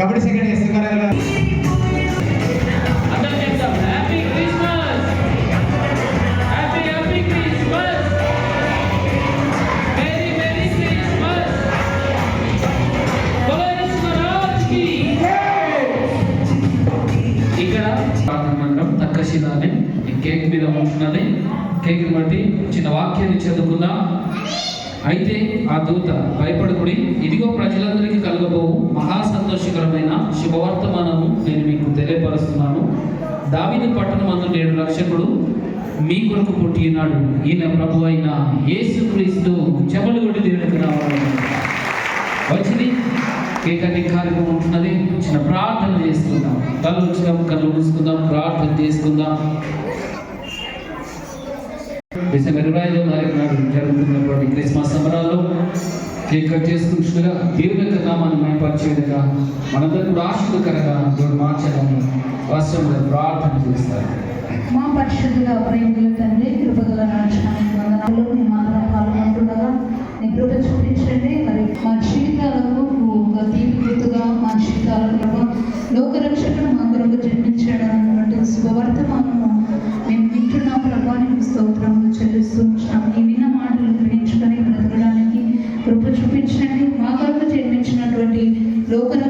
Kabaddi second yes గారు అందరూ చెప్తాం happy Christmas happy happy Christmas very very Christmas బోలో యేసురాజ్కి ఇక్కడ ప్రార్థన మండలం తక్కశిలానే ఈ కేక్ మీద ఉంటున్నది. కేక్ బట్టి చిన్న వాక్యాన్ని చదువుకుందాం. అయితే ఆ దూత భయపడకుడి ఇదిగో ప్రజలందరికీ కలగబోవు. దావిది పట్టణమందు నేడు రక్షకుడు. మీ కొరకు పుట్టి ఉన్నాడు. ఈయన ప్రభు అయిన యేసుక్రీస్తు చెమలు కొట్టి దేవుడికి రావాలి వచ్చింది. కేక్ కార్యక్రమం ఉంటున్నది. చిన్న ప్రార్థన చేసుకుందాం. కళ్ళు వచ్చిన కళ్ళు మూసుకుందాం. ప్రార్థన చేసుకుందాం. డిసెంబర్ ఇరవై ఐదో తారీఖు నాడు జరుగుతున్నటువంటి క్రిస్మస్ సంబరాల్లో కేక్ కట్ చేసుకుంటుండగా దేవుని యొక్క నామాన్ని మైపరిచే విధంగా మనందరూ కూడా ఆశీర్వకరంగా దేవుడు మార్చాలని వాస్తవంగా ప్రార్థన చేస్తారు. మా పరిశుద్ధుల ప్రేమికుల తండ్రి కృపగల నాచనానికి వందనాలు. మేమందరం పాల్గొంటుండగా నీ కృప చూపించండి. మరి మా జీవితాలకు ఒక తీపి గుర్తుగా మా జీవితాలకు ప్రభా లోకరక్షకుడు మా కొరకు జన్మించాడు అన్నటువంటి శుభవర్తమానము మేము వింటున్న. ప్రభా నీకు స్తోత్రములు చెల్లిస్తూ ఉంటున్నాం నీ విన్న మాటలు గ్రహించుకొని బ్రతకడానికి కృప చూపించండి. మా కొరకు జన్మించినటువంటి లోకరక్షకుడు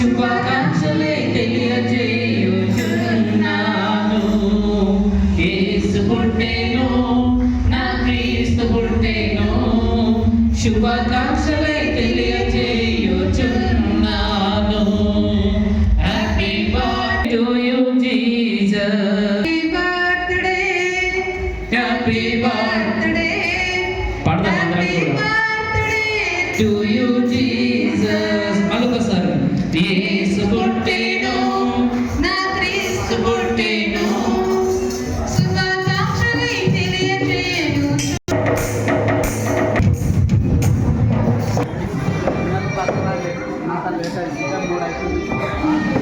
శుభాకాంక్షలే తెలియజేయుచున్నాను. యేసు పుట్టేను నా క్రీస్తు పుట్టేను శుభాకాంక్షలే తెలియజేయుచున్నాను. Happy birthday to you Jesus happy birthday పాడదాం అందరం కూడా. టు యు జీసస్ మూడు